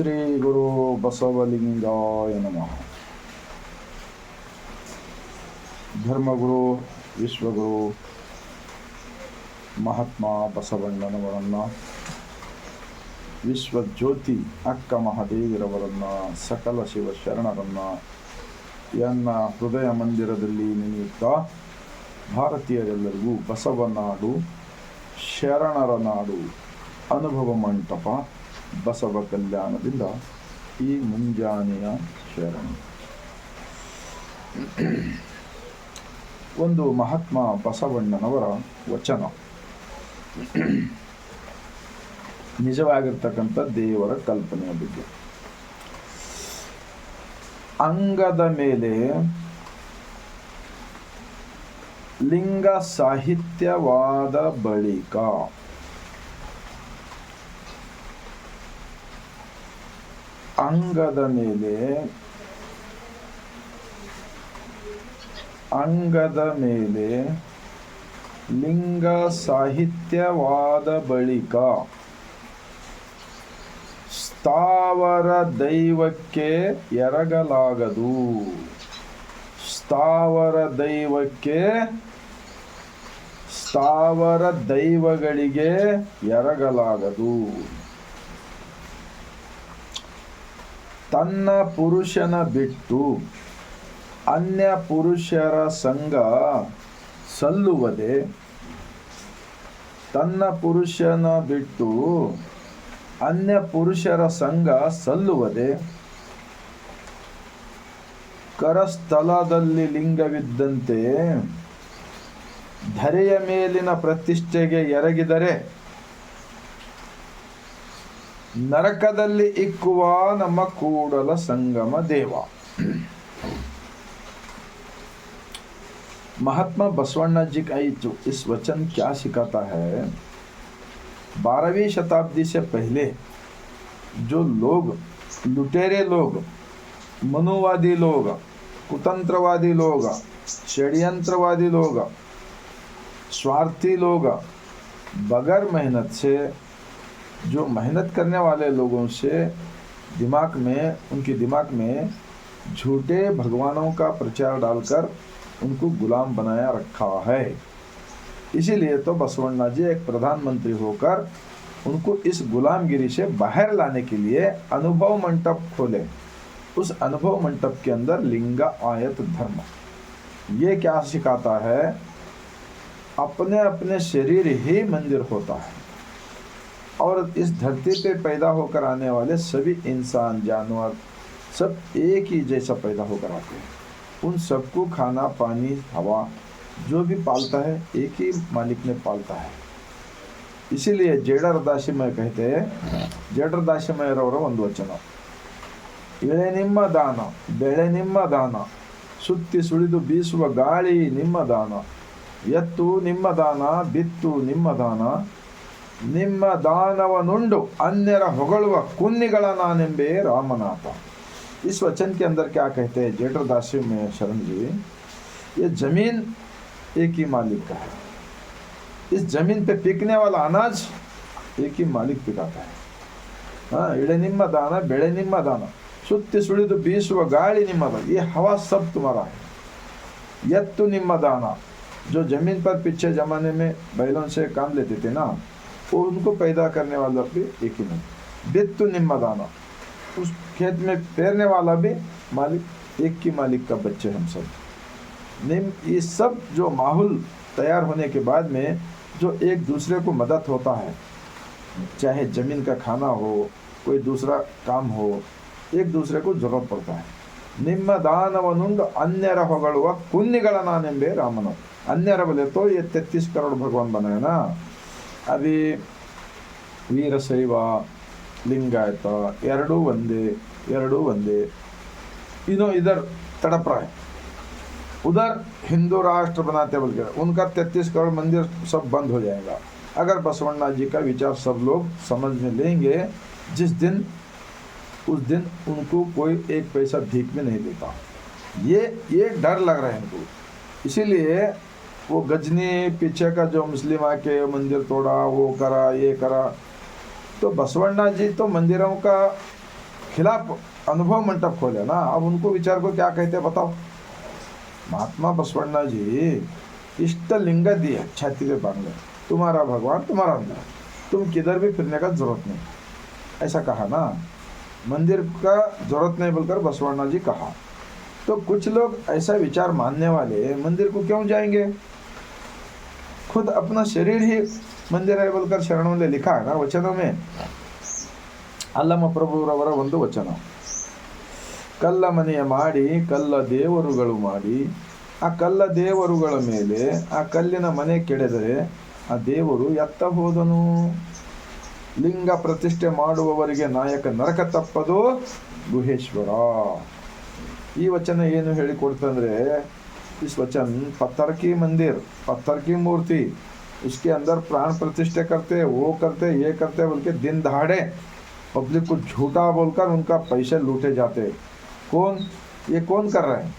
ಶ್ರೀ ಗುರು ಬಸವಲಿಂಗಾಯ ನಮಃ ಧರ್ಮಗುರು, ವಿಶ್ವಗುರು, ಮಹಾತ್ಮ ಬಸವಣ್ಣನವರನ್ನು, ವಿಶ್ವಜ್ಯೋತಿ ಅಕ್ಕ ಮಹಾದೇವಿರವರನ್ನು, ಸಕಲ ಶಿವ ಶರಣರನ್ನು ಎನ್ನ ಹೃದಯ ಮಂದಿರದಲ್ಲಿ ನೆನೆಯುತ್ತಾ ಭಾರತೀಯರೆಲ್ಲರಿಗೂ ಬಸವನಾಡು ಶರಣರ ನಾಡು, ಅನುಭವ ಮಂಟಪ. ಬಸವ ಕಲ್ಯಾಣದಿಂದ ಈ ಮುಂಜಾನೆಯ ಶರಣ. ಒಂದು ಮಹಾತ್ಮ ಬಸವಣ್ಣನವರ ವಚನ. ನಿಜವಾಗಿರ್ತಕ್ಕಂಥ ದೇವರ ಕಲ್ಪನೆಯ ಬಗ್ಗೆ. ಅಂಗದ ಮೇಲೆ ಲಿಂಗ ಸಾಹಿತ್ಯವಾದ ಬಳಿಕ ಅಂಗದ ಮೇಲೆ ಅಂಗದ ಮೇಲೆ ಲಿಂಗ ಸಾಹಿತ್ಯವಾದ ಬಳಿಕ ಸ್ಥಾವರ ದೈವಕ್ಕೆ ಎರಗಲಾಗದು. ಸ್ಥಾವರ ದೈವಕ್ಕೆ, ಸ್ಥಾವರ ದೈವಗಳಿಗೆ ಎರಗಲಾಗದು. ತನ್ನ ಪುರುಷನ ಬಿಟ್ಟು ಅನ್ಯ ಪುರುಷರ ಸಂಘ ಸಲ್ಲುವುದೇ ತನ್ನ ಪುರುಷನ ಬಿಟ್ಟು ಅನ್ಯ ಪುರುಷರ ಸಂಘ ಸಲ್ಲುವುದೇ. ಕರಸ್ಥಲದಲ್ಲಿ ಲಿಂಗವಿದ್ದಂತೆ ಧರೆಯ ಮೇಲಿನ ಪ್ರತಿಷ್ಠೆಗೆ ಎರಗಿದರೆ ನರಕದಲ್ಲಿ ಇಕ್ಕುವ ನಮ್ಮ ಕೂಡಲ ಸಂಗಮ ದೇವ महात्मा बसवण्णा जी का ये जो इस वचन क्या सिखाता है बारहवीं शताब्दी से पहले जो लोग लुटेरे लोग मनुवादी लोग कुतंत्रवादी लोग षड्यंत्रवादी लोग स्वार्थी लोग बगैर मेहनत से जो मेहनत करने वाले लोगों से दिमाग में, उनके दिमाग में झूठे भगवानों का प्रचार डालकर उनको गुलाम बनाया रखा है। इसीलिए तो बसवण्णा जी एक प्रधानमंत्री होकर उनको इस गुलामगिरी से बाहर लाने के लिए अनुभव मंडप खोले। उस अनुभव मंडप के अंदर लिंगा आयत धर्म। ये क्या सिखाता है? अपने अपने शरीर ही मंदिर होता है। और इस धरती पे पैदा होकर आने वाले सभी इंसान जानवर सब एक ही जैसा पैदा होकर आते हैं उन सबको खाना पानी हवा जो भी पालता है एक ही मालिक ने पालता है ಇಸಿಲಿಯೇ ಜೇಡರ ದಾಸಿಮಯ कहते ಜೇಡರ ದಾಸಿಮಯರವರ ಒಂದು ವಚನ ಎಳೆ ನಿಮ್ಮ ದಾನ ಬೆಳೆ ನಿಮ್ಮ ದಾನ ಸುತ್ತಿ ಸುಳಿದು ಬೀಸುವ ಗಾಳಿ ನಿಮ್ಮ ದಾನ ಎತ್ತು ನಿಮ್ಮ ದಾನ ಬಿತ್ತು ನಿಮ್ಮ ದಾನ ನಿಮ್ಮ ದಾನವನುಂಡು ಅನ್ಯರ ಹೊಗಳುವ ಕುನ್ನಿಗಳ ನಾನೆಂಬೇ ರಾಮನಾಥ इस वचन के अंदर क्या कहते हैं जेठर दासी में शरण जी ये जमीन एक ही मालिक का है इस जमीन पे पिकने वाला अनाज एक ही मालिक पिकाता है हाँ इड़े निम्म दाना बेड़े निम्म दाना ಸುತ್ತಿ ಸುಳಿದು ಬೀಸುವ ಗಾಳಿ ನಿಮ್ಮದ ये हवा सब तुम्हारा है यत्तु निम्म दाना जो जमीन पर पीछे जमाने में बैलों से काम लेते थे ना वो उनको पैदा करने वाला भी एक ही नहीं बित्तु निम्म दाना उस खेत में पेरने वाला भी मालिक एक ही मालिक का बच्चे हम सब निम ये सब जो माहौल तैयार होने के बाद में जो एक दूसरे को मदद होता है चाहे ज़मीन का खाना हो कोई दूसरा काम हो एक दूसरे को जरूरत पड़ता है ನಿಮ್ಮ ದಾನವನುಂಡು अन्यर ಹೊಗಳುವ ಕುನ್ನಿಗಳ ನಾನೆಂಬೆ ರಾಮನು अन्यर बोले तो ये तैतीस करोड़ भगवान बनाए ना अभी ವೀರಶೈವ ಲಿಂಗಾಯತ ಎರಡೂ ಒಂದೇ ಎರಡೂ ಒಂದೇ इनो इधर तड़प रहा है उधर हिंदू राष्ट्र बनाते बोल के उनका तैतीस करोड़ मंदिर सब बंद हो जाएगा अगर बसवण्णा जी का विचार सब लोग समझ में लेंगे जिस दिन उस दिन उनको कोई एक पैसा भीख में नहीं देता ये ये डर लग रहा है इनको इसीलिए वो गजनी पीछे का जो मुस्लिम आके मंदिर तोड़ा, वो करा, ये करा। तो बसवण्णा जी तो मंदिरों का खिलाफ अनुभव मंडप खोले ना। अब उनको विचार को क्या कहते बताओ? महात्मा बसवण्णा जी, इष्ट लिंग दिए छाती पे बाँध तुम्हारा भगवान तुम्हारा अंदर तुम किधर भी फिरने का ज़रूरत नहीं। ऐसा कहा ना। मंदिर का ज़रूरत नहीं बोलकर बसवण्णा जी कहा। तो कुछ लोग ऐसा विचार मानने वाले मंदिर को क्यों जाएँगे? खुद अपना शरीर ही मंदिर है बोलकर शरणों ने लिखा है ना वचनों में ಅಲ್ಲಮ ಪ್ರಭುರವರ ಒಂದು ವಚನ ಕಲ್ಲ ಮನೆಯ ಮಾಡಿ ಕಲ್ಲ ದೇವರುಗಳು ಮಾಡಿ ಆ ಕಲ್ಲ ದೇವರುಗಳ ಮೇಲೆ ಆ ಕಲ್ಲಿನ ಮನೆ ಕೆಡೆದರೆ ಆ ದೇವರು ಎತ್ತ ಹೋದನು ಲಿಂಗ ಪ್ರತಿಷ್ಠೆ ಮಾಡುವವರಿಗೆ ನಾಯಕ ನರಕ ತಪ್ಪದು ಗುಹೇಶ್ವರ ಈ ವಚನ ಏನು ಹೇಳಿಕೊಡ್ತಂದ್ರೆ इस वचन, पत्थर की मंदिर, पत्थर की मूर्ति इसके अंदर प्राण प्रतिष्ठा करते, वो करते, ये करते बोल के दिन दहाड़े, पब्लिक को झूठा बोलकर उनका पैसे लूटे जाते। कौन? ये कौन कर रहे हैं?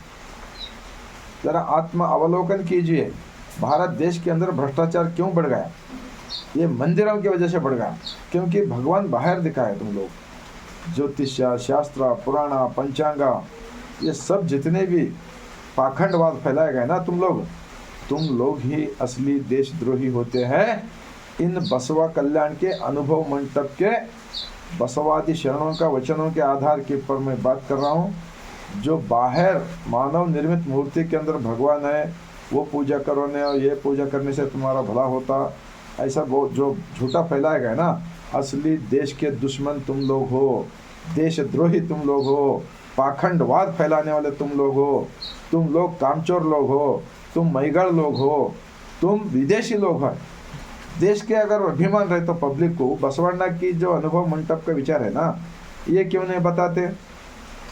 जरा आत्म अवलोकन कीजिए। भारत देश के अंदर भ्रष्टाचार क्यों बढ़ गया? ये मंदिरों की वजह से बढ़ गया, क्योंकि भगवान बाहर दिखाए तुम लोग। ज्योतिष शास्त्र, पुराणा, पंचांगा, ये सब जितने भी पाखंडवाद फैलाए गए ना तुम लोग? तुम लोग ही असली देशद्रोही होते हैं। इन बसवा कल्याण के अनुभव मंडप के बसवादी शरणों का वचनों के आधार के ऊपर मैं बात कर रहा हूँ। जो बाहर मानव निर्मित मूर्ति के अंदर भगवान है, वो पूजा करो ने और ये पूजा करने से तुम्हारा भला होता। ऐसा वो जो झूठा फैलाया गया ना, असली देश के दुश्मन तुम लोग हो, देशद्रोही तुम लोग हो। पाखंडवाद फैलाने वाले तुम लोग हो। तुम लोग कामचोर लोग हो। तुम मैगड़ लोग हो। तुम विदेशी लोग हैं। देश के अगर अभिमान रहे तो पब्लिक को बसवण्णा की जो अनुभव मंडप का विचार है ना, ये क्यों नहीं बताते?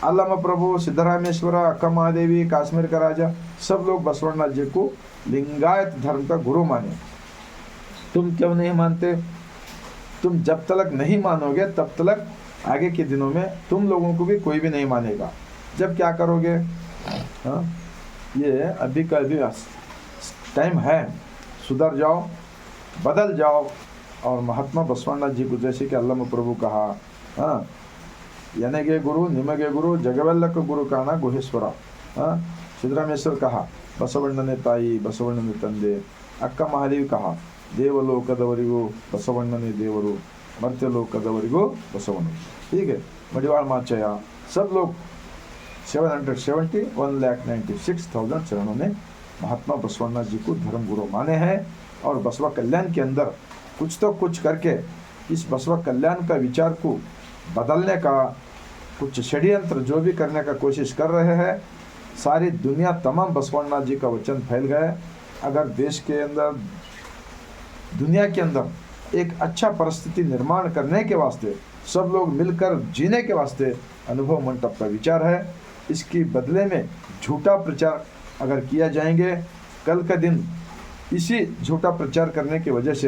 अल्लामा प्रभु, सिद्धरामेश्वर, अक्का महादेवी, काश्मीर का राजा, सब लोग बसवण्णा जी को लिंगायत धर्म का गुरु माने। तुम क्यों नहीं मानते? तुम जब तक नहीं मानोगे, तब तक आगे के दिनों में तुम लोगों को भी कोई भी नहीं मानेगा। जब क्या करोगे? हा? ये अभी का अभी टाइम है। सुधर जाओ, बदल जाओ। और महात्मा बसवानाथ जी को जैसे कि अल्लाह प्रभु कहा हाँ? यने के गुरु निम के गुरु जगवल्ल को गुरु कहना गुहेश्वर हाँ? सिद्धरामेश्वर कहा बसवण्ण ने ताई बसवण्ण ने तंदे। अक्का महादेव कहा देवलोकदरी बसवण्णने देवरु। ಮರ್ತ್ಯಲೋಕದವರಿಗೂ ಬಸವಣ್ಣ ಹೀಗೆ ಮಡಿವಾಳ ಮಾಚಯ್ಯ सब लोग seven hundred seventy one lakh ninety six thousand चरणों ने महात्मा बसवन्ना जी को धर्म गुरु माने हैं और बसवा कल्याण के अंदर कुछ तो कुछ करके इस बसवा कल्याण का विचार को बदलने का कुछ षड्यंत्र जो भी करने का कोशिश कर रहे हैं सारी दुनिया तमाम बसवन्ना जी का वचन फैल गए अगर देश के अंदर दुनिया के अंदर एक अच्छा परिस्थिति निर्माण करने के वास्ते, सब लोग मिलकर जीने के वास्ते अनुभव मंडप का विचार है। इसके बदले में झूठा प्रचार अगर किया जाएँगे, कल का दिन इसी झूठा प्रचार करने की वजह से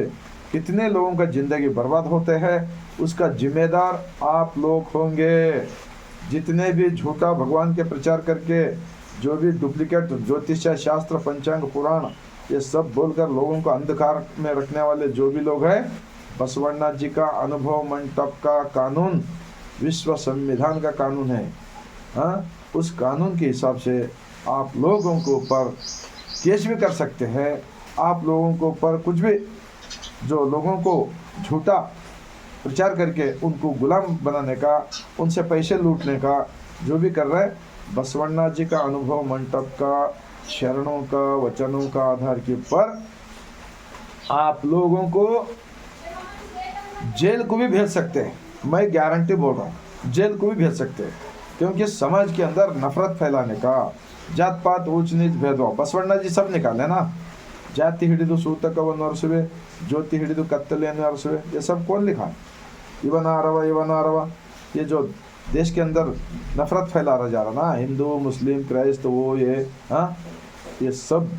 कितने लोगों का ज़िंदगी बर्बाद होते हैं, उसका जिम्मेदार आप लोग होंगे। जितने भी झूठा भगवान के प्रचार करके, जो भी डुप्लीकेट ज्योतिष शास्त्र, पंचांग, पुराण ये सब बोलकर लोगों को अंधकार में रखने वाले जो भी लोग हैं बसवण्णा जी का अनुभव, मंडप का कानून, विश्व संविधान का कानून है। हाँ उस कानून के हिसाब से आप लोगों के ऊपर केस भी कर सकते हैं। आप लोगों के ऊपर कुछ भी जो लोगों को झूठा प्रचार करके उनको गुलाम बनाने का, उनसे पैसे लूटने का जो भी कर रहे हैं बसवण्णा जी का अनुभव, मंडप का शरणों का, वचनों का आधार के ऊपर आप लोगों को जेल को भी भेज सकते हैं। मैं गारंटी बोल रहा हूँ, जेल को भी भेज सकते हैं, क्योंकि समाज के अंदर नफरत फैलाने का जात पात ऊंच नीच भेदभाव बसवण्णा जी सब निकाले ना। जाति, हिड़ी ಜಾತಿ ಹಿಡಿದು ಸೂತಕವನ್ನು ज्योति, हिड़ी ಹಿಡಿದು कत्तल ಅರಸುವೆ ये सब कौन लिखा ಇವನ ಅರವ ಇವನ ಅರವ ये जो देश के अंदर नफरत फैला रहा जा रहा ना, हिंदू, मुस्लिम क्राइस्ट वो, ये हाँ? ये सब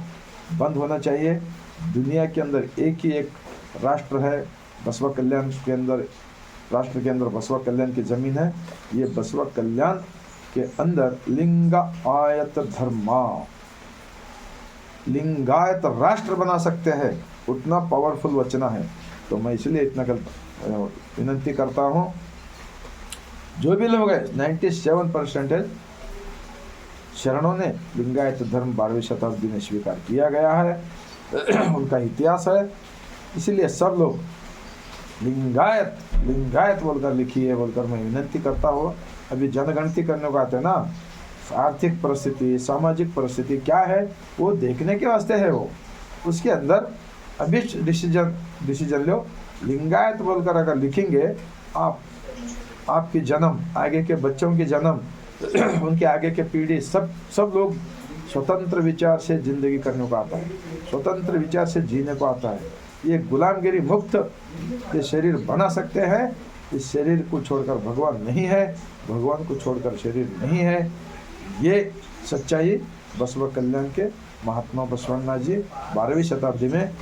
बंद होना चाहिए। दुनिया के अंदर एक ही एक राष्ट्र है, बसवा कल्याण के अंदर, राष्ट्र के अंदर बसवा कल्याण की ज़मीन है। ये बसवा कल्याण के अंदर लिंग आयत धर्मा। लिंगायत राष्ट्र बना सकते हैं, उतना पावरफुल वचना है। तो मैं इसलिए इतना कल विनंती करता हूँ। जो भी लोग हैं नाइन्टी सेवन परसेंटेज शरणों ने लिंगायत धर्म बारहवीं शताब्दी में स्वीकार किया गया है। उनका इतिहास है। इसीलिए सब लोग लिंगायत लिंगायत बोलकर लिखी है बोलकर मैं विनंती करता हूँ। अभी जनगणति करने को आते हैं ना। आर्थिक परिस्थिति, सामाजिक परिस्थिति क्या है, वो देखने के वास्ते है वो। उसके अंदर अभी डिसीज़न डिसीज़न लो। लिंगायत बोलकर अगर लिखेंगे, आप, आपकी जन्म, आगे के बच्चों की जन्म उनके आगे के पीढ़ी सब सब लोग स्वतंत्र विचार से ज़िंदगी करने को आता है। स्वतंत्र विचार से जीने को आता है। ये गुलामगिरी मुक्त ये शरीर बना सकते हैं। इस शरीर को छोड़कर भगवान नहीं है। भगवान को छोड़कर शरीर नहीं है। ये सच्चाई बसव कल्याण के महात्मा बसवन्ना जी बारहवीं शताब्दी में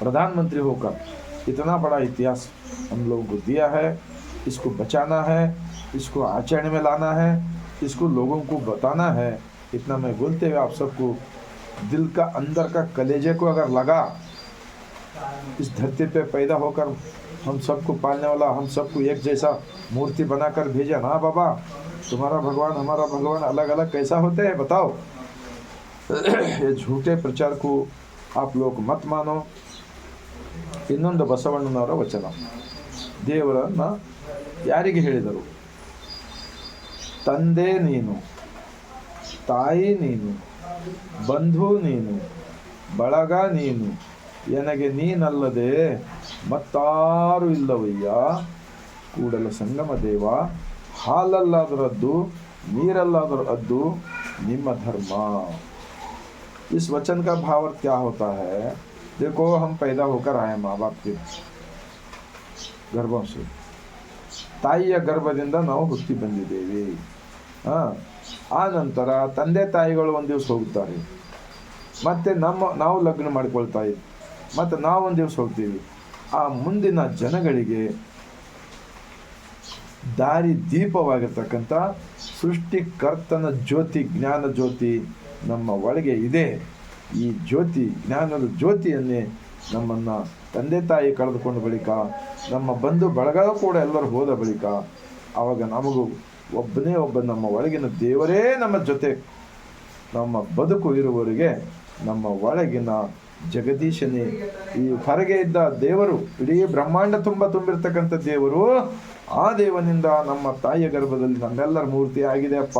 प्रधानमंत्री होकर इतना बड़ा इतिहास हम लोगों को दिया है। इसको बचाना है। इसको आचरण में लाना है इसको लोगों को बताना है इतना मैं बोलते हुए आप सबको दिल का अंदर का कलेजे को अगर लगा इस धरती पे पैदा होकर हम सबको पालने वाला हम सबको एक जैसा मूर्ति बनाकर भेजा ना बाबा तुम्हारा भगवान हमारा भगवान अलग अलग कैसा होते हैं बताओ ये झूठे प्रचार को आप लोग मत मानो ಇನ್ನೊಂದು ಬಸವಣ್ಣನವರ ವಚನ ದೇವರನ್ನ ಯಾರಿಗೆ ಹೇಳಿದರು ತಂದೆ ನೀನು ತಾಯಿ ನೀನು ಬಂಧು ನೀನು ಬಳಗ ನೀನು ಎನಗೆ ನೀನಲ್ಲದೆ ಮತ್ತಾರು ಇಲ್ಲವಯ್ಯ ಕೂಡಲ ಸಂಗಮ ದೇವ ಹಾಲಲ್ಲಾದರದ್ದು ನೀರಲ್ಲಾದರ ಅದ್ದು ನಿಮ್ಮ ಧರ್ಮ इस वचन का भाव अर्थ क्या होता है देखो हम पैदा होकर आए माँ बाप के ಗರ್ಭಂ से ತಾಯಿಯ ಗರ್ಭದಿಂದ ನಾವು ಹುಟ್ಟಿ ಬಂದಿದ್ದೇವೆ ಹಾಂ ಆ ನಂತರ ತಂದೆ ತಾಯಿಗಳು ಒಂದು ದಿವಸ ಹೋಗುತ್ತಾರೆ ಮತ್ತೆ ನಮ್ಮ, ನಾವು ಲಗ್ನ ಮಾಡ್ಕೊಳ್ತಾ ಇದ್ವಿ ಮತ್ತು ನಾವು ಒಂದು ದಿವಸ ಹೋಗ್ತೀವಿ. ಆ ಮುಂದಿನ ಜನಗಳಿಗೆ ದಾರಿ ದೀಪವಾಗಿರ್ತಕ್ಕಂಥ ಸೃಷ್ಟಿಕರ್ತನ ಜ್ಯೋತಿ, ಜ್ಞಾನ ಜ್ಯೋತಿ ನಮ್ಮ ಒಳಗೆ ಇದೆ. ಈ ಜ್ಯೋತಿ, ಜ್ಞಾನದ ಜ್ಯೋತಿಯನ್ನೇ ನಮ್ಮನ್ನು ತಂದೆ ತಾಯಿ ಕಳೆದುಕೊಂಡ ಬಳಿಕ, ನಮ್ಮ ಬಂಧು ಬಳಗ ಕೂಡ ಎಲ್ಲರೂ ಹೋದ ಬಳಿಕ ಆವಾಗ ನಮಗೂ ಒಬ್ಬನೇ ಒಬ್ಬ ನಮ್ಮ ಒಳಗಿನ ದೇವರೇ ನಮ್ಮ ಜೊತೆ. ನಮ್ಮ ಬದುಕು ಇರುವವರಿಗೆ ನಮ್ಮ ಒಳಗಿನ ಜಗದೀಶನೇ, ಈ ಹೊರಗೆ ಇದ್ದ ದೇವರು, ಇಡೀ ಬ್ರಹ್ಮಾಂಡ ತುಂಬ ತುಂಬಿರ್ತಕ್ಕಂಥ ದೇವರು, ಆ ದೇವನಿಂದ ನಮ್ಮ ತಾಯಿಯ ಗರ್ಭದಲ್ಲಿ ನಮ್ಮೆಲ್ಲರ ಮೂರ್ತಿ ಆಗಿದೆ ಅಪ್ಪ.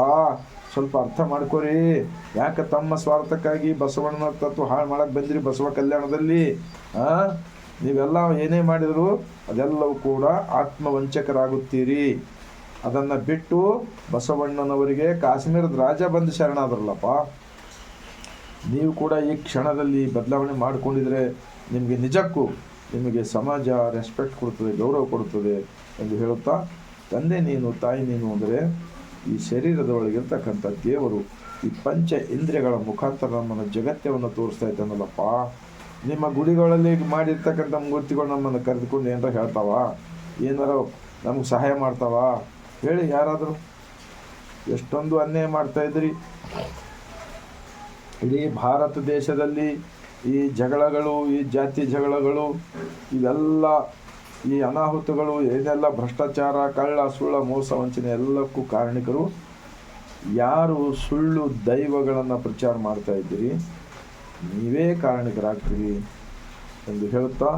ಸ್ವಲ್ಪ ಅರ್ಥ ಮಾಡ್ಕೋರಿ. ಯಾಕೆ ತಮ್ಮ ಸ್ವಾರ್ಥಕ್ಕಾಗಿ ಬಸವಣ್ಣನ ತತ್ವ ಹಾಳು ಮಾಡಕ್ಕೆ ಬಂದಿರಿ ಬಸವ ಕಲ್ಯಾಣದಲ್ಲಿ? ನೀವೆಲ್ಲ ಏನೇ ಮಾಡಿದರೂ ಅದೆಲ್ಲವೂ ಕೂಡ ಆತ್ಮವಂಚಕರಾಗುತ್ತೀರಿ. ಅದನ್ನು ಬಿಟ್ಟು ಬಸವಣ್ಣನವರಿಗೆ ಕಾಶ್ಮೀರದ ರಾಜ ಬಂದು ಶರಣಾದ್ರಲ್ಲಪ್ಪ ನೀವು ಕೂಡ ಈ ಕ್ಷಣದಲ್ಲಿ ಬದಲಾವಣೆ ಮಾಡಿಕೊಂಡಿದ್ರೆ ನಿಮಗೆ ನಿಜಕ್ಕೂ ನಿಮಗೆ ಸಮಾಜ ರೆಸ್ಪೆಕ್ಟ್ ಕೊಡುತ್ತದೆ, ಗೌರವ ಕೊಡುತ್ತದೆ ಎಂದು ಹೇಳುತ್ತಾ ತಂದೆ ನೀನು, ತಾಯಿ ನೀನು ಅಂದರೆ ಈ ಶರೀರದ ಒಳಗಿರ್ತಕ್ಕಂಥ ದೇವರು ಈ ಪಂಚ ಇಂದ್ರಿಯಗಳ ಮುಖಾಂತರ ನಮ್ಮನ್ನು ಜಗತ್ತವನ್ನು ತೋರಿಸ್ತಾ ಇದ್ದಾನಲ್ಲಪ್ಪ. ನಿಮ್ಮ ಗುಡಿಗಳಲ್ಲಿ ಮಾಡಿರ್ತಕ್ಕಂಥ ಮೂರ್ತಿಗಳು ನಮ್ಮನ್ನು ಕರೆದುಕೊಂಡು ಏನಾರ ಹೇಳ್ತಾವ? ಏನಾರ ನಮ್ಗೆ ಸಹಾಯ ಮಾಡ್ತಾವ? ಹೇಳಿ ಯಾರಾದರೂ. ಎಷ್ಟೊಂದು ಅನ್ಯಾಯ ಮಾಡ್ತಾ ಇದ್ರಿ. ಇಡೀ ಭಾರತ ದೇಶದಲ್ಲಿ ಈ ಜಗಳಗಳು, ಈ ಜಾತಿ ಜಗಳಗಳು, ಇವೆಲ್ಲ ಈ ಅನಾಹುತಗಳು, ಏನೆಲ್ಲ ಭ್ರಷ್ಟಾಚಾರ, ಕಳ್ಳ, ಸುಳ್ಳ, ಮೋಸ, ವಂಚನೆ ಎಲ್ಲಕ್ಕೂ ಕಾರಣಿಕರು. ಯಾರು ಸುಳ್ಳು, ದೈವಗಳನ್ನು ಪ್ರಚಾರ ಮಾಡ್ತಾ ಇದ್ದೀರಿ, ನೀವೇ ಕಾರಣಿಕರಾಗ್ತೀರಿ ಎಂದು ಹೇಳುತ್ತಾ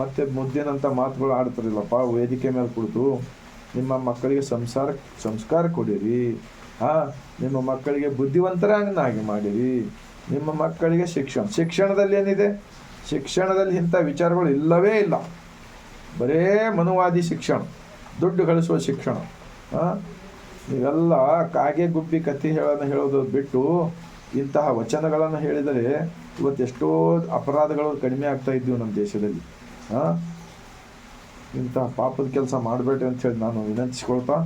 ಮತ್ತೆ ಮುದ್ದಿನಂಥ ಮಾತುಗಳು ಆಡ್ತಾರಿಲ್ಲಪ್ಪ, ವೇದಿಕೆ ಮೇಲೆ ಕುಳಿತು. ನಿಮ್ಮ ಮಕ್ಕಳಿಗೆ ಸಂಸಾರ, ಸಂಸ್ಕಾರ ಕೊಡಿರಿ. ಹಾಂ ನಿಮ್ಮ ಮಕ್ಕಳಿಗೆ ಬುದ್ಧಿವಂತರನ್ನಾಗಿ ಮಾಡಿರಿ. ನಿಮ್ಮ ಮಕ್ಕಳಿಗೆ ಶಿಕ್ಷಣ, ಶಿಕ್ಷಣದಲ್ಲಿ ಏನಿದೆ? ಶಿಕ್ಷಣದಲ್ಲಿ ಇಂಥ ವಿಚಾರಗಳು ಇಲ್ಲವೇ ಇಲ್ಲ. ಬರೇ ಮನುವಾದಿ ಶಿಕ್ಷಣ, ದುಡ್ಡು ಗಳಿಸುವ ಶಿಕ್ಷಣ. ಇವೆಲ್ಲ ಕಾಗೆ ಗುಬ್ಬಿ ಕಥೆ ಹೇಳೋದನ್ನು ಹೇಳೋದು ಬಿಟ್ಟು ಇಂತಹ ವಚನಗಳನ್ನು ಹೇಳಿದರೆ ಇವತ್ತು ಎಷ್ಟೋ ಅಪರಾಧಗಳು ಕಡಿಮೆ ಆಗ್ತಾ ಇದ್ದೀವಿ ನಮ್ಮ ದೇಶದಲ್ಲಿ. ಹಾಂ ಇಂತಹ ಪಾಪದ ಕೆಲಸ ಮಾಡಬೇಡ್ರಿ ಹೇಳಿ ನಾನು ವಿನಂತಿಸ್ಕೊಳ್ತಾ,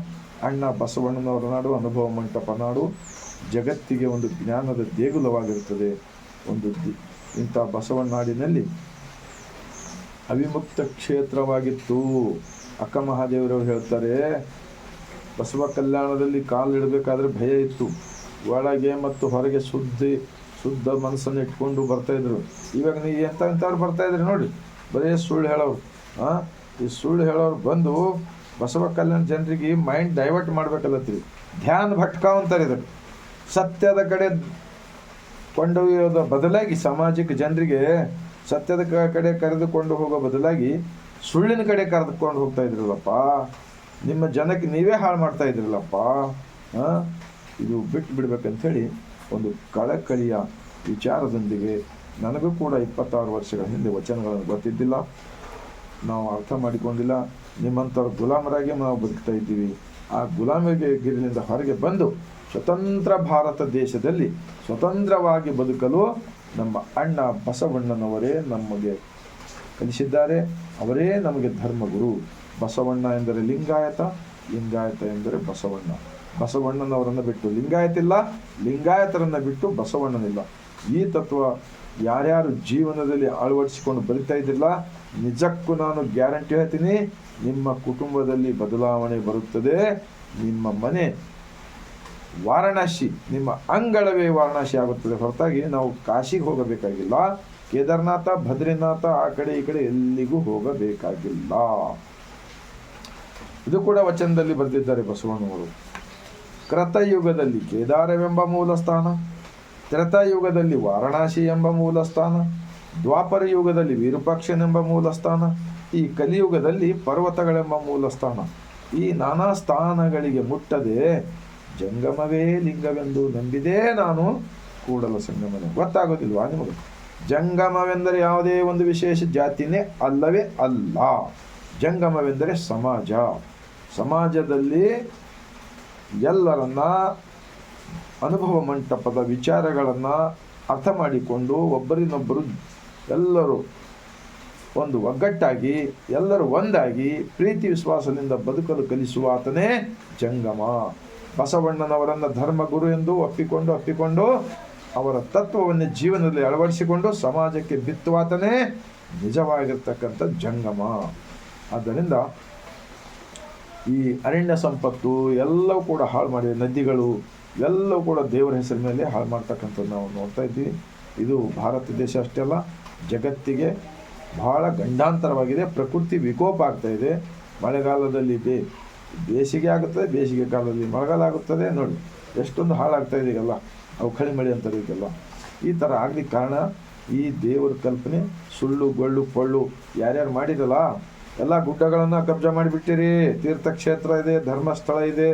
ಅಣ್ಣ ಬಸವಣ್ಣನವರ ನಾಡು ಅನುಭವ ಮಂಟಪ ನಾಡು ಜಗತ್ತಿಗೆ ಒಂದು ಜ್ಞಾನದ ದೇಗುಲವಾಗಿರುತ್ತದೆ. ಒಂದು ಇಂಥ ಬಸವನಾಡಿನಲ್ಲಿ ಅವಿಮುಕ್ತ ಕ್ಷೇತ್ರವಾಗಿತ್ತು. ಅಕ್ಕ ಮಹಾದೇವರವರು ಹೇಳ್ತಾರೆ, ಬಸವ ಕಲ್ಯಾಣದಲ್ಲಿ ಕಾಲಿಡಬೇಕಾದ್ರೆ ಭಯ ಇತ್ತು. ಒಳಗೆ ಮತ್ತು ಹೊರಗೆ ಶುದ್ಧಿ ಶುದ್ಧ ಮನಸ್ಸನ್ನು ಇಟ್ಕೊಂಡು ಬರ್ತಾಯಿದ್ರು ಇವಾಗ ನೀವು ಎಂಥ ಎಂಥವ್ರು ಬರ್ತಾ ಇದ್ರಿ ನೋಡಿ, ಬರೀ ಸುಳ್ಳು ಹೇಳೋರು ಹಾಂ ಈ ಸುಳ್ಳು ಹೇಳೋರು ಬಂದು ಬಸವ ಕಲ್ಯಾಣ ಜನರಿಗೆ ಮೈಂಡ್ ಡೈವರ್ಟ್ ಮಾಡ್ಬೇಕಲ್ಲತ್ರಿ. ಧ್ಯಾನ ಭಟ್ಕ ಅಂತಾರೆ ಇದಕ್ಕೆ ಸತ್ಯದ ಕಡೆ ಕೊಂಡೊಯ್ಯೋದ ಬದಲಾಗಿ ಸಾಮಾಜಿಕ ಜನರಿಗೆ ಸತ್ಯದ ಕಡೆ ಕರೆದುಕೊಂಡು ಹೋಗೋ ಬದಲಾಗಿ ಸುಳ್ಳಿನ ಕಡೆ ಕರೆದುಕೊಂಡು ಹೋಗ್ತಾ ಇದ್ರಲ್ಲಪ್ಪ. ನಿಮ್ಮ ಜನಕ್ಕೆ ನೀವೇ ಹಾಳು ಮಾಡ್ತಾ ಇದ್ರಲ್ಲಪ್ಪ? ಇದು ಬಿಟ್ಟು ಬಿಡ್ಬೇಕಂಥೇಳಿ ಒಂದು ಕಳಕಳಿಯ ವಿಚಾರದೊಂದಿಗೆ ನನಗೂ ಕೂಡ ಇಪ್ಪತ್ತಾರು ವರ್ಷಗಳ ಹಿಂದೆ ವಚನಗಳನ್ನು ಗೊತ್ತಿದ್ದಿಲ್ಲ ನಾವು ಅರ್ಥ ಮಾಡಿಕೊಂಡಿಲ್ಲ. ನಿಮ್ಮಂಥವ್ರ ಗುಲಾಮರಾಗಿ ನಾವು ಬದುಕ್ತಾ ಇದ್ದೀವಿ. ಆ ಗುಲಾಮಿಗೆ ಗಿರಿನಿಂದ ಹೊರಗೆ ಬಂದು ಸ್ವತಂತ್ರ ಭಾರತ ದೇಶದಲ್ಲಿ ಸ್ವತಂತ್ರವಾಗಿ ಬದುಕಲು ನಮ್ಮ ಅಣ್ಣ ಬಸವಣ್ಣನವರೇ ನಮಗೆ ಕಲಿಸಿದ್ದಾರೆ. ಅವರೇ ನಮಗೆ ಧರ್ಮಗುರು. ಬಸವಣ್ಣ ಎಂದರೆ ಲಿಂಗಾಯತ ಲಿಂಗಾಯತ ಎಂದರೆ ಬಸವಣ್ಣ. ಬಸವಣ್ಣನವರನ್ನು ಬಿಟ್ಟು ಲಿಂಗಾಯತ ಇಲ್ಲ ಲಿಂಗಾಯತರನ್ನು ಬಿಟ್ಟು ಬಸವಣ್ಣನಿಲ್ಲ. ಈ ತತ್ವ ಯಾರ್ಯಾರು ಜೀವನದಲ್ಲಿ ಅಳವಡಿಸಿಕೊಂಡು ಬರಿತಾ ಇದ್ದಿಲ್ಲ, ನಿಜಕ್ಕೂ ನಾನು ಗ್ಯಾರಂಟಿ ಹೇಳ್ತೀನಿ, ನಿಮ್ಮ ಕುಟುಂಬದಲ್ಲಿ ಬದಲಾವಣೆ ಬರುತ್ತದೆ. ನಿಮ್ಮ ಮನೆ ವಾರಣಾಸಿ, ನಿಮ್ಮ ಅಂಗಳವೇ ವಾರಣಾಸಿ ಆಗುತ್ತದೆ. ಹೊರತಾಗಿ ನಾವು ಕಾಶಿಗೆ ಹೋಗಬೇಕಾಗಿಲ್ಲ, ಕೇದಾರನಾಥ ಬದ್ರಿನಾಥ ಆ ಕಡೆ ಈ ಕಡೆ ಎಲ್ಲಿಗೂ ಹೋಗಬೇಕಾಗಿಲ್ಲ. ಇದು ಕೂಡ ವಚನದಲ್ಲಿ ಬರೆದಿದ್ದಾರೆ ಬಸವಣ್ಣವರು ಕೃತಯುಗದಲ್ಲಿ ಕೇದಾರವೆಂಬ ಮೂಲ ಸ್ಥಾನ. ತ್ರೇತಾಯುಗದಲ್ಲಿ ವಾರಣಾಸಿ ಎಂಬ ಮೂಲ ಸ್ಥಾನ, ದ್ವಾಪರ ಯುಗದಲ್ಲಿ ವಿರೂಪಾಕ್ಷನೆಂಬ ಮೂಲ ಸ್ಥಾನ, ಈ ಕಲಿಯುಗದಲ್ಲಿ ಪರ್ವತಗಳೆಂಬ ಮೂಲ ಸ್ಥಾನ. ಈ ನಾನಾ ಸ್ಥಾನಗಳಿಗೆ ಮುಟ್ಟದೆ ಜಂಗಮವೇ ಲಿಂಗವೆಂದು ನಂಬಿದೇ ನಾನು. ಕೂಡಲ ಸಂಗಮನೆ. ಗೊತ್ತಾಗೋದಿಲ್ವಾ ನಿಮಗೆ? ಜಂಗಮವೆಂದರೆ ಯಾವುದೇ ಒಂದು ವಿಶೇಷ ಜಾತಿನೇ ಅಲ್ಲವೇ ಅಲ್ಲ. ಜಂಗಮವೆಂದರೆ ಸಮಾಜ. ಸಮಾಜದಲ್ಲಿ ಎಲ್ಲರನ್ನ ಅನುಭವ ಮಂಟಪದ ವಿಚಾರಗಳನ್ನು ಅರ್ಥ ಮಾಡಿಕೊಂಡು ಒಬ್ಬರಿನೊಬ್ಬರು ಎಲ್ಲರೂ ಒಂದು ಒಗ್ಗಟ್ಟಾಗಿ, ಎಲ್ಲರೂ ಒಂದಾಗಿ ಪ್ರೀತಿ ವಿಶ್ವಾಸದಿಂದ ಬದುಕಲು ಕಲಿಸುವ ಆತನೇ ಜಂಗಮ. ಬಸವಣ್ಣನವರನ್ನು ಧರ್ಮಗುರು ಎಂದು ಒಪ್ಪಿಕೊಂಡು ಒಪ್ಪಿಕೊಂಡು ಅವರ ತತ್ವವನ್ನು ಜೀವನದಲ್ಲಿ ಅಳವಡಿಸಿಕೊಂಡು ಸಮಾಜಕ್ಕೆ ಬಿತ್ತುವಾತನೇ ನಿಜವಾಗಿರ್ತಕ್ಕಂಥ ಜಂಗಮ. ಆದ್ದರಿಂದ ಈ ಅರಣ್ಯ ಸಂಪತ್ತು ಎಲ್ಲವೂ ಕೂಡ ಹಾಳು ಮಾಡಿದೆ ನದಿಗಳು ಎಲ್ಲವೂ ಕೂಡ ದೇವರ ಹೆಸರಿನ ಮೇಲೆ ಹಾಳು ಮಾಡ್ತಕ್ಕಂಥದ್ದು ನಾವು ನೋಡ್ತಾ ಇದ್ದೀವಿ. ಇದು ಭಾರತ ದೇಶ ಅಷ್ಟೇ ಅಲ್ಲ, ಜಗತ್ತಿಗೆ ಬಹಳ ಗಂಡಾಂತರವಾಗಿದೆ, ಪ್ರಕೃತಿ ವಿಕೋಪ ಆಗ್ತಾ ಇದೆ. ಮಳೆಗಾಲದಲ್ಲಿ ಬೇ, ಬೇಸಿಗೆ ಆಗುತ್ತದೆ ಬೇಸಿಗೆ ಕಾಲದಲ್ಲಿ ಮಳೆಗಾಲ ಆಗುತ್ತದೆ, ನೋಡಿ, ಎಷ್ಟೊಂದು ಹಾಳಾಗ್ತಾ ಇದೆ ಈಗೆಲ್ಲ, ಅವು ಕಳಿ ಮಳೆ ಅಂತಾರೆ ಇದೆಲ್ಲ ಈ ಥರ ಆಗ್ಲಿಕ್ಕೆ ಕಾರಣ ಈ ದೇವರ ಕಲ್ಪನೆ ಸುಳ್ಳು, ಗೊಳ್ಳು, ಪೊಳ್ಳು ಯಾರ್ಯಾರು ಮಾಡಿರಲ್ಲ ಎಲ್ಲ ಗುಡ್ಡಗಳನ್ನು ಕಬ್ಜಾ ಮಾಡಿಬಿಟ್ಟಿರಿ. ತೀರ್ಥಕ್ಷೇತ್ರ ಇದೆ, ಧರ್ಮಸ್ಥಳ ಇದೆ,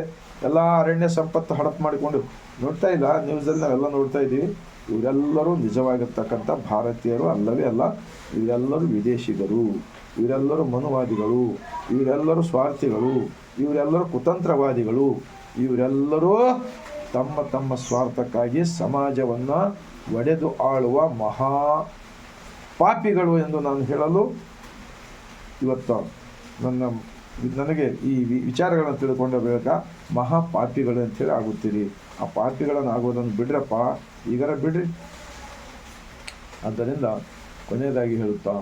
ಎಲ್ಲ ಅರಣ್ಯ ಸಂಪತ್ತು ಹಡಪ್ ಮಾಡಿಕೊಂಡು. ನೋಡ್ತಾ ಇಲ್ಲ ನ್ಯೂಸಲ್ಲಿ ನಾವೆಲ್ಲ ನೋಡ್ತಾ ಇದ್ದೀವಿ. ಇವರೆಲ್ಲರೂ ನಿಜವಾಗಿರ್ತಕ್ಕಂಥ ಭಾರತೀಯರು ಅಲ್ಲವೇ ಅಲ್ಲ, ಇವರೆಲ್ಲರೂ ವಿದೇಶಿಗರು, ಇವರೆಲ್ಲರೂ ಮನುವಾದಿಗಳು, ಇವರೆಲ್ಲರೂ ಸ್ವಾರ್ಥಿಗಳು, ಇವರೆಲ್ಲರೂ ಕುತಂತ್ರವಾದಿಗಳು, ಇವರೆಲ್ಲರೂ ತಮ್ಮ ತಮ್ಮ ಸ್ವಾರ್ಥಕ್ಕಾಗಿ ಸಮಾಜವನ್ನು ಒಡೆದು ಆಳುವ ಮಹಾ ಪಾಪಿಗಳು ಎಂದು ನಾನು ಹೇಳಲು ಇವತ್ತು ನನ್ನ, ನನಗೆ ಈ ವಿಚಾರಗಳನ್ನು ತಿಳ್ಕೊಂಡ ಬಳಿಕ ಮಹಾ ಪಾಪಿಗಳು ಅಂತೇಳಿ ಆಗುತ್ತೀರಿ. ಆ ಪಾಪಿಗಳನ್ನು ಆಗೋದನ್ನು ಬಿಡ್ರಪ್ಪ, ಈಗರ ಬಿಡ್ರಿ. ಆದ್ದರಿಂದ ಕೊನೆಯದಾಗಿ ಹೇಳುತ್ತಾ,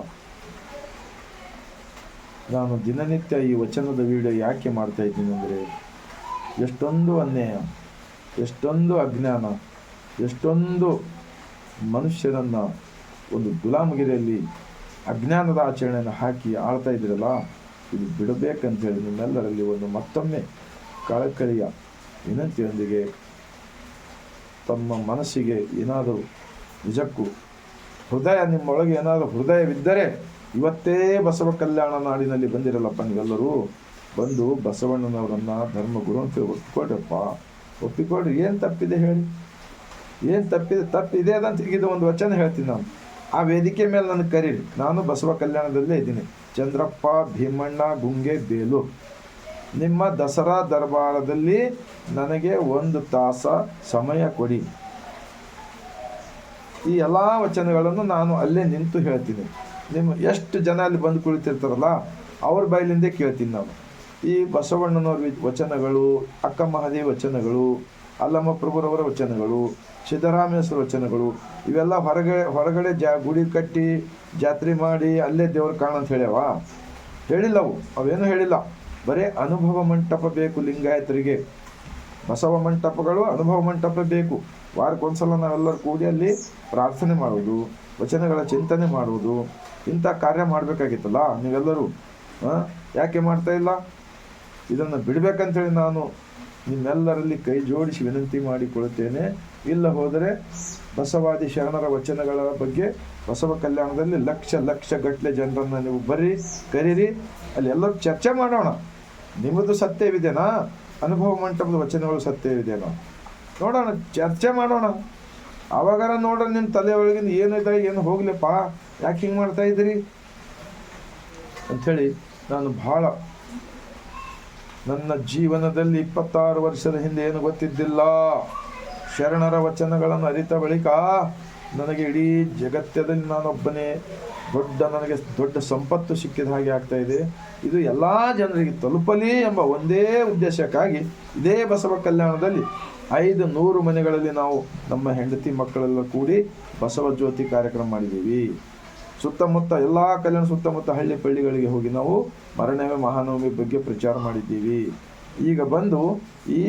ನಾನು ದಿನನಿತ್ಯ ಈ ವಚನದ ವಿಡಿಯೋ ಯಾಕೆ ಮಾಡ್ತಾ ಇದ್ದೀನಿ ಅಂದರೆ, ಎಷ್ಟೊಂದು ಅನ್ಯಾಯ, ಎಷ್ಟೊಂದು ಅಜ್ಞಾನ, ಎಷ್ಟೊಂದು ಮನುಷ್ಯರನ್ನು ಒಂದು ಗುಲಾಮಗಿರಿಯಲ್ಲಿ ಅಜ್ಞಾನದ ಆಚರಣೆಯನ್ನು ಹಾಕಿ ಆಳ್ತಾ ಇದ್ದೀರಲ್ಲ, ಇದು ಬಿಡಬೇಕಂತೇಳಿ ನಿಮ್ಮೆಲ್ಲರಲ್ಲಿ ಒಂದು ಮತ್ತೊಮ್ಮೆ ಕಳಕಳಿಯ ವಿನಂತಿಯೊಂದಿಗೆ ತಮ್ಮ ಮನಸ್ಸಿಗೆ ಏನಾದರೂ ನಿಜಕ್ಕೂ ಹೃದಯ ನಿಮ್ಮೊಳಗೆ ಏನಾದರೂ ಹೃದಯವಿದ್ದರೆ ಇವತ್ತೇ ಬಸವ ಕಲ್ಯಾಣ ನಾಡಿನಲ್ಲಿ ಬಂದಿರಲ್ಲಪ್ಪ ನೀವೆಲ್ಲರೂ. ಬಂದು ಬಸವಣ್ಣನವರನ್ನ ಧರ್ಮಗುರು ಅಂತ ಒಪ್ಪಿಕೊಡ್ರಪ್ಪ ಒಪ್ಪಿಕೊಡ್ರಿ ಏನು ತಪ್ಪಿದೆ ಹೇಳಿ? ಏನು ತಪ್ಪಿದೆ? ತಪ್ಪಿದೆ ಅದಂತ ಇದು ಒಂದು ವಚನ ಹೇಳ್ತೀನಿ ನಾನು. ಆ ವೇದಿಕೆ ಮೇಲೆ ನನಗೆ ಕರೀರಿ. ನಾನು ಬಸವ ಕಲ್ಯಾಣದಲ್ಲೇ ಇದ್ದೀನಿ. ಚಂದ್ರಪ್ಪ, ಭೀಮಣ್ಣ, ಗುಂಗೆ, ಬೇಲು. ನಿಮ್ಮ ದಸರಾ ದರ್ಬಾರದಲ್ಲಿ ನನಗೆ ಒಂದು ತಾಸ ಸಮಯ ಕೊಡಿ. ಈ ಎಲ್ಲ ವಚನಗಳನ್ನು ನಾನು ಅಲ್ಲೇ ನಿಂತು ಹೇಳ್ತೀನಿ. ನಿಮ್ಮ ಎಷ್ಟು ಜನ ಅಲ್ಲಿ ಬಂದು ಕುಳಿತಿರ್ತಾರಲ್ಲ, ಅವ್ರ ಬಾಯಿಲಿಂದೇ ಕೇಳ್ತೀನಿ ನಾನು ಈ ಬಸವಣ್ಣನವ್ರ ವಚನಗಳು, ಅಕ್ಕ ಮಹಾದೇವಿ ವಚನಗಳು ಅಲ್ಲಮ್ಮ ಪ್ರಭುರವರ ವಚನಗಳು, ಸಿದ್ದರಾಮೇಶ್ವರ ವಚನಗಳು, ಇವೆಲ್ಲ ಹೊರಗಡೆ ಹೊರಗಡೆ ಜಾ, ಗುಡಿ ಕಟ್ಟಿ ಜಾತ್ರೆ ಮಾಡಿ ಅಲ್ಲೇ ದೇವ್ರ ಕಾಣ ಅಂತ ಹೇಳ್ಯಾವ? ಹೇಳಿಲ್ಲ ಅವು. ಅವೇನು ಹೇಳಿಲ್ಲ. ಬರೇ ಅನುಭವ ಮಂಟಪ ಬೇಕು ಲಿಂಗಾಯತರಿಗೆ. ಬಸವ ಮಂಟಪಗಳು ಅನುಭವ ಮಂಟಪ ಬೇಕು. ವಾರಕ್ಕೊಂದ್ಸಲ ನಾವೆಲ್ಲರೂ ಕೂಡಿ ಅಲ್ಲಿ ಪ್ರಾರ್ಥನೆ ಮಾಡುವುದು, ವಚನಗಳ ಚಿಂತನೆ ಮಾಡುವುದು, ಇಂಥ ಕಾರ್ಯ ಮಾಡಬೇಕಾಗಿತ್ತಲ್ಲ ನೀವೆಲ್ಲರೂ? ಯಾಕೆ ಮಾಡ್ತಾ ಇಲ್ಲ? ಇದನ್ನು ಬಿಡಬೇಕಂತೇಳಿ ನಾನು ನಿಮ್ಮೆಲ್ಲರಲ್ಲಿ ಕೈ ಜೋಡಿಸಿ ವಿನಂತಿ ಮಾಡಿಕೊಳ್ಳುತ್ತೇನೆ. ಇಲ್ಲ ಹೋದರೆ ಬಸವಾದಿ ಶರಣರ ವಚನಗಳ ಬಗ್ಗೆ ಬಸವ ಕಲ್ಯಾಣದಲ್ಲಿ ಲಕ್ಷ ಲಕ್ಷ ಗಟ್ಟಲೆ ಜನರನ್ನು ನೀವು ಬರ್ರಿ ಕರೀರಿ, ಅಲ್ಲಿ ಎಲ್ಲರೂ ಚರ್ಚೆ ಮಾಡೋಣ. ನಿಮ್ಮದು ಸತ್ಯವಿದೆನಾ? ಅನುಭವ ಮಂಟಪದ ವಚನಗಳು ಸತ್ಯವಿದೆನಾ? ನೋಡೋಣ, ಚರ್ಚೆ ಮಾಡೋಣ. ಅವಾಗಾರ ನೋಡೋಣ ನಿಮ್ಮ ತಲೆ ಒಳಗಿಂದ ಏನಿದೆ ಏನು ಹೋಗ್ಲಿಪ್ಪ? ಯಾಕೆ ಹಿಂಗೆ ಮಾಡ್ತಾ ಇದ್ದೀರಿ? ಅಂಥೇಳಿ ನಾನು ಭಾಳ ನನ್ನ ಜೀವನದಲ್ಲಿ ಇಪ್ಪತ್ತಾರು ವರ್ಷದ ಹಿಂದೆ ಏನು ಗೊತ್ತಿದ್ದಿಲ್ಲ? ಶರಣರ ವಚನಗಳನ್ನು ಅರಿತ ಬಳಿಕ ನನಗೆ ಇಡೀ ಜಗತ್ತದಲ್ಲಿ ನಾನೊಬ್ಬನೇ. ದೊಡ್ಡ ನನಗೆ ದೊಡ್ಡ ಸಂಪತ್ತು ಸಿಕ್ಕಿದ ಹಾಗೆ ಆಗ್ತಾ ಇದೆ. ಇದು ಎಲ್ಲ ಜನರಿಗೆ ತಲುಪಲಿ ಎಂಬ ಒಂದೇ ಉದ್ದೇಶಕ್ಕಾಗಿ ಇದೇ ಬಸವ ಕಲ್ಯಾಣದಲ್ಲಿ ಐದು ನೂರು ಮನೆಗಳಲ್ಲಿ ನಾವು ನಮ್ಮ ಹೆಂಡತಿ ಮಕ್ಕಳೆಲ್ಲ ಕೂಡಿ ಬಸವ ಜ್ಯೋತಿ ಕಾರ್ಯಕ್ರಮ ಮಾಡಿದ್ದೀವಿ. ಸುತ್ತಮುತ್ತ ಎಲ್ಲ ಕಲ್ಯಾಣ ಸುತ್ತಮುತ್ತ ಹಳ್ಳಿ ಪಳ್ಳಿಗಳಿಗೆ ಹೋಗಿ ನಾವು ಮರಣವೇ ಮಹಾನವಮಿ ಬಗ್ಗೆ ಪ್ರಚಾರ ಮಾಡಿದ್ದೀವಿ. ಈಗ ಬಂದು ಈ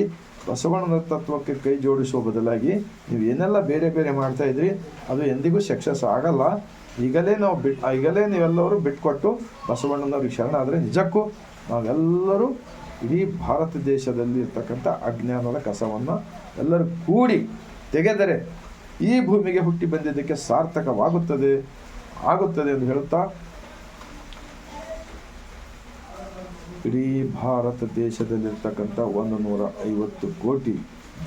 ಬಸವಣ್ಣನ ತತ್ವಕ್ಕೆ ಕೈ ಜೋಡಿಸುವ ಬದಲಾಗಿ ನೀವು ಏನೆಲ್ಲ ಬೇರೆ ಬೇರೆ ಮಾಡ್ತಾ ಇದ್ರಿ, ಅದು ಎಂದಿಗೂ ಸಕ್ಸಸ್ ಆಗಲ್ಲ. ಈಗಲೇ ನಾವು ಬಿಟ್, ಈಗಲೇ ನೀವೆಲ್ಲರೂ ಬಿಟ್ಕೊಟ್ಟು ಬಸವಣ್ಣನವ್ರಿಗೆ ಶರಣ ಆದರೆ ನಿಜಕ್ಕೂ ನಾವೆಲ್ಲರೂ ಇಡೀ ಭಾರತ ದೇಶದಲ್ಲಿ ಇರ್ತಕ್ಕಂಥ ಅಜ್ಞಾನದ ಕಸವನ್ನು ಎಲ್ಲರೂ ಕೂಡಿ ತೆಗೆದರೆ ಈ ಭೂಮಿಗೆ ಹುಟ್ಟಿ ಬಂದಿದ್ದಕ್ಕೆ ಸಾರ್ಥಕವಾಗುತ್ತದೆ. ಆಗುತ್ತದೆ ಎಂದು ಹೇಳುತ್ತಾ, ಇಡೀ ಭಾರತ ದೇಶದಲ್ಲಿರ್ತಕ್ಕಂಥ ಒಂದು ನೂರ ಐವತ್ತು ಕೋಟಿ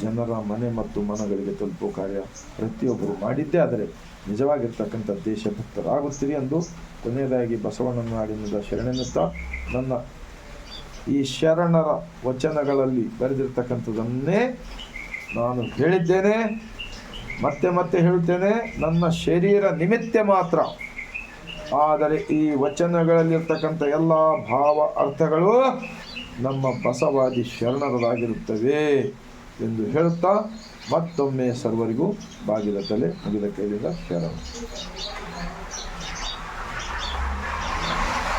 ಜನರ ಮನೆ ಮತ್ತು ಮನಗಳಿಗೆ ತಲುಪುವ ಕಾರ್ಯ ಪ್ರತಿಯೊಬ್ಬರು ಮಾಡಿದ್ದೇ ಆದರೆ ನಿಜವಾಗಿರ್ತಕ್ಕಂಥ ದೇಶಭಕ್ತರಾಗುತ್ತೀರಿ ಎಂದು ಕೊನೆಯದಾಗಿ ಬಸವಣ್ಣನ ನಾಡಿನಿಂದ ಶರಣೆನ್ನುತ್ತಾ ನನ್ನ ಈ ಶರಣರ ವಚನಗಳಲ್ಲಿ ಬರೆದಿರ್ತಕ್ಕಂಥದ್ದನ್ನೇ ನಾನು ಹೇಳಿದ್ದೇನೆ. ಮತ್ತೆ ಮತ್ತೆ ಹೇಳುತ್ತೇನೆ, ನನ್ನ ಶರೀರ ನಿಮಿತ್ತ ಮಾತ್ರ. ಆದರೆ ಈ ವಚನಗಳಲ್ಲಿರ್ತಕ್ಕಂಥ ಎಲ್ಲ ಭಾವ ಅರ್ಥಗಳು ನಮ್ಮ ಬಸವಾದಿ ಶರಣರದಾಗಿರುತ್ತವೆ ಎಂದು ಹೇಳುತ್ತಾ ಮತ್ತೊಮ್ಮೆ ಸರ್ವರಿಗೂ ಬಾಗಿಲ ತಲೆ ಮುಗಿದ ಕೈಲಿಂದ ಶರಣ.